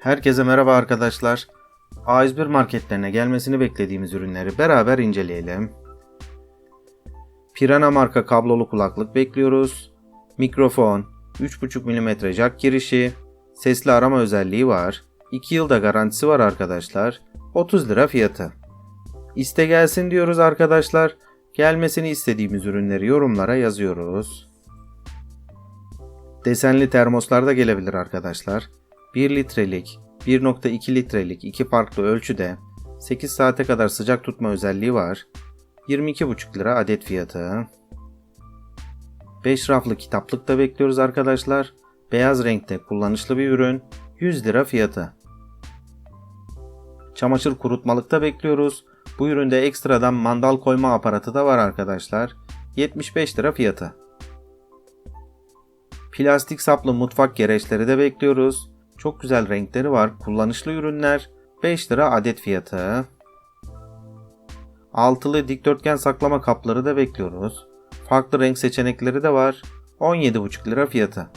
Herkese merhaba arkadaşlar. A101 marketlerine gelmesini beklediğimiz ürünleri beraber inceleyelim. Pirana marka kablolu kulaklık bekliyoruz. Mikrofon, 3.5 mm jack girişi, sesli arama özelliği var. 2 yılda garantisi var arkadaşlar. 30 lira fiyatı. İste gelsin diyoruz arkadaşlar. Gelmesini istediğimiz ürünleri yorumlara yazıyoruz. Desenli termoslar da gelebilir arkadaşlar. 1 litrelik, 1.2 litrelik iki farklı ölçüde 8 saate kadar sıcak tutma özelliği var. 22,5 lira adet fiyatı. 5 raflı kitaplık da bekliyoruz arkadaşlar. Beyaz renkte kullanışlı bir ürün. 100 lira fiyatı. Çamaşır kurutmalık da bekliyoruz. Bu üründe ekstradan mandal koyma aparatı da var arkadaşlar. 75 lira fiyatı. Plastik saplı mutfak gereçleri de bekliyoruz. Çok güzel renkleri var. Kullanışlı ürünler. 5 lira adet fiyatı. Altılı dikdörtgen saklama kapları da bekliyoruz. Farklı renk seçenekleri de var. 17,5 lira fiyatı.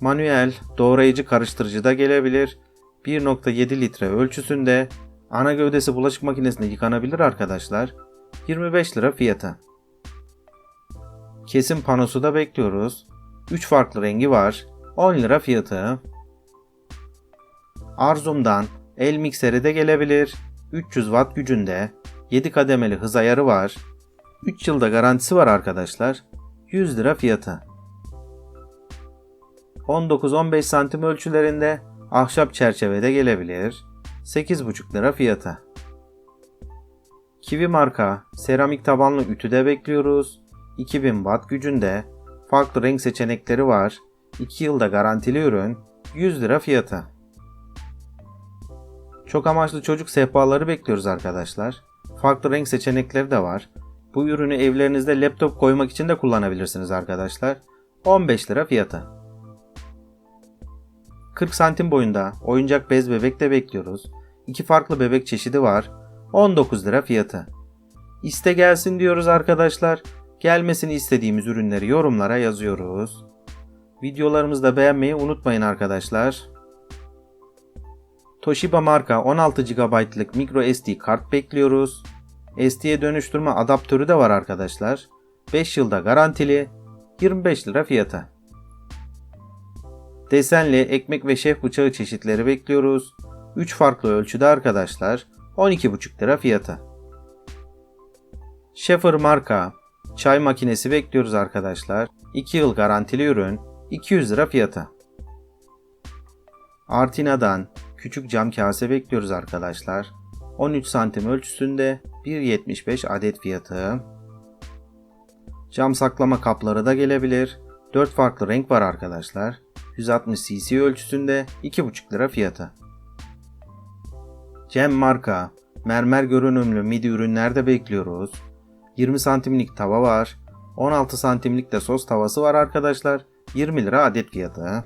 Manuel doğrayıcı karıştırıcı da gelebilir. 1.7 litre ölçüsünde ana gövdesi bulaşık makinesinde yıkanabilir arkadaşlar. 25 lira fiyatı. Kesim panosu da bekliyoruz. 3 farklı rengi var. 10 lira fiyatı. Arzum'dan el mikseri de gelebilir. 300 watt gücünde. 7 kademeli hız ayarı var. 3 yılda garantisi var arkadaşlar. 100 lira fiyatı. 19-15 santim ölçülerinde ahşap çerçevede gelebilir. 8,5 lira fiyatı. Kivi marka seramik tabanlı ütüde bekliyoruz. 2000 watt gücünde. Farklı renk seçenekleri var. 2 yılda garantili ürün. 100 lira fiyatı. Çok amaçlı çocuk sehpaları bekliyoruz arkadaşlar. Farklı renk seçenekleri de var. Bu ürünü evlerinizde laptop koymak için de kullanabilirsiniz arkadaşlar. 15 lira fiyatı. 40 santim boyunda oyuncak bez bebek de bekliyoruz. İki farklı bebek çeşidi var. 19 lira fiyatı. İste gelsin diyoruz arkadaşlar. Gelmesini istediğimiz ürünleri yorumlara yazıyoruz. Videolarımızı da beğenmeyi unutmayın arkadaşlar. Toshiba marka 16 GB'lık micro SD kart bekliyoruz. SD'ye dönüştürme adaptörü de var arkadaşlar. 5 yılda garantili. 25 lira fiyatı. Desenli ekmek ve şef bıçağı çeşitleri bekliyoruz. 3 farklı ölçüde arkadaşlar. 12,5 lira fiyatı. Schaefer marka çay makinesi bekliyoruz arkadaşlar. 2 yıl garantili ürün. 200 lira fiyatı. Artina'dan küçük cam kase bekliyoruz arkadaşlar. 13 santim ölçüsünde 1.75 adet fiyatı. Cam saklama kapları da gelebilir. 4 farklı renk var arkadaşlar. 160 cc ölçüsünde 2,5 lira fiyatı. Cem marka mermer görünümlü midi ürünler de bekliyoruz. 20 santimlik tava var. 16 santimlik de sos tavası var arkadaşlar. 20 lira adet fiyatı.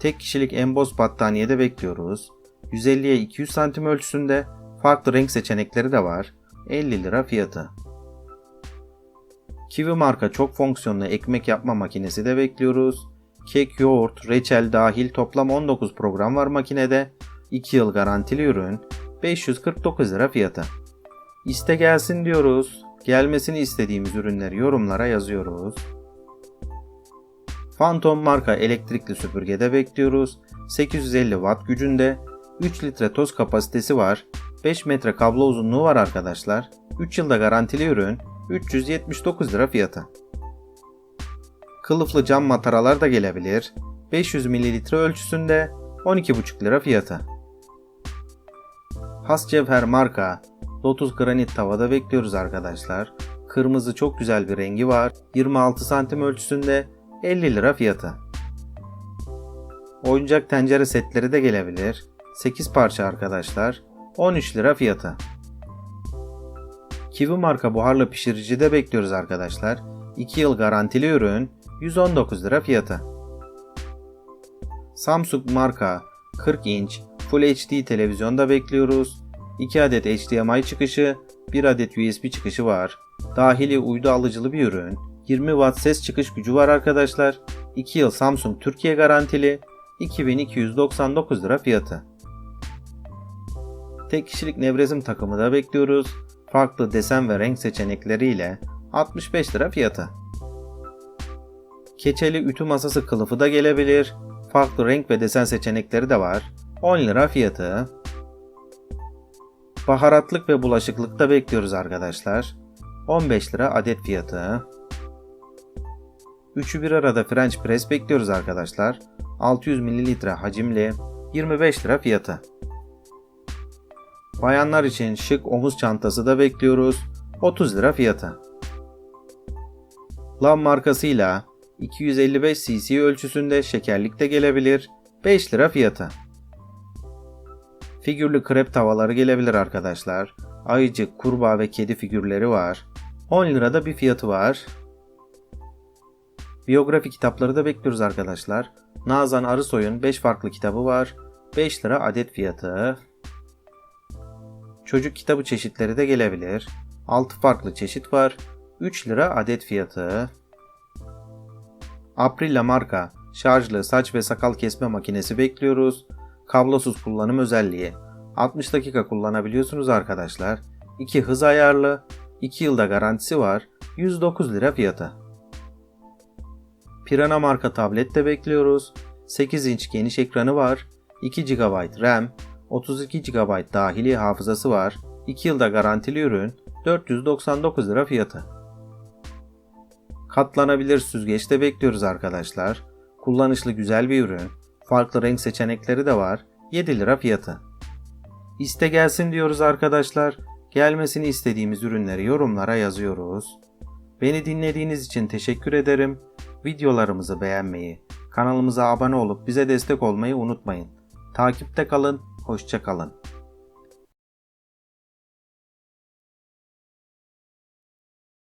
Tek kişilik emboz battaniye de bekliyoruz. 150'ye 200 santim ölçüsünde farklı renk seçenekleri de var. 50 lira fiyatı. Kiwi marka çok fonksiyonlu ekmek yapma makinesi de bekliyoruz. Kek, yoğurt, reçel dahil toplam 19 program var makinede. 2 yıl garantili ürün. 549 lira fiyatı. İste gelsin diyoruz. Gelmesini istediğimiz ürünleri yorumlara yazıyoruz. Phantom marka elektrikli süpürgede bekliyoruz. 850 watt gücünde 3 litre toz kapasitesi var. 5 metre kablo uzunluğu var arkadaşlar. 3 yılda garantili ürün 379 lira fiyatı. Kılıflı cam mataralar da gelebilir. 500 ml ölçüsünde 12,5 lira fiyatı. Has Cevher marka Lotus granit tavada bekliyoruz arkadaşlar. Kırmızı çok güzel bir rengi var. 26 santim ölçüsünde 50 lira fiyatı. Oyuncak tencere setleri de gelebilir. 8 parça arkadaşlar. 13 lira fiyatı. Kiwi marka buharlı pişirici de bekliyoruz arkadaşlar. 2 yıl garantili ürün 119 lira fiyatı. Samsung marka 40 inç Full HD televizyonda bekliyoruz. 2 adet HDMI çıkışı, 1 adet USB çıkışı var. Dahili uydu alıcılı bir ürün. 20 watt ses çıkış gücü var arkadaşlar. 2 yıl Samsung Türkiye garantili 2299 lira fiyatı. Tek kişilik nevresim takımı da bekliyoruz. Farklı desen ve renk seçenekleriyle 65 lira fiyatı. Keçeli ütü masası kılıfı da gelebilir. Farklı renk ve desen seçenekleri de var. 10 lira fiyatı. Baharatlık ve bulaşıklık da bekliyoruz arkadaşlar. 15 lira adet fiyatı. Üçü bir arada French press bekliyoruz arkadaşlar. 600 ml hacimli 25 lira fiyatı. Bayanlar için şık omuz çantası da bekliyoruz. 30 lira fiyatı. Lam markasıyla 255 cc ölçüsünde şekerlik de gelebilir. 5 lira fiyatı. Figürlü krep tavaları gelebilir arkadaşlar. Ayıcık, kurbağa ve kedi figürleri var. 10 lirada bir fiyatı var. Biyografi kitapları da bekliyoruz arkadaşlar. Nazan Arısoy'un 5 farklı kitabı var. 5 lira adet fiyatı. Çocuk kitabı çeşitleri de gelebilir. 6 farklı çeşit var. 3 lira adet fiyatı. Aprilla marka şarjlı saç ve sakal kesme makinesi bekliyoruz. Kablosuz kullanım özelliği. 60 dakika kullanabiliyorsunuz arkadaşlar. 2 hız ayarlı. 2 yılda garantisi var. 109 lira fiyatı. Pirana marka tablet de bekliyoruz. 8 inç geniş ekranı var. 2 GB RAM, 32 GB dahili hafızası var. 2 yılda garantili ürün. 499 lira fiyatı. Katlanabilir süzgeç de bekliyoruz arkadaşlar. Kullanışlı güzel bir ürün. Farklı renk seçenekleri de var. 7 lira fiyatı. İste gelsin diyoruz arkadaşlar. Gelmesini istediğimiz ürünleri yorumlara yazıyoruz. Beni dinlediğiniz için teşekkür ederim. Videolarımızı beğenmeyi, kanalımıza abone olup bize destek olmayı unutmayın. Takipte kalın, hoşça kalın.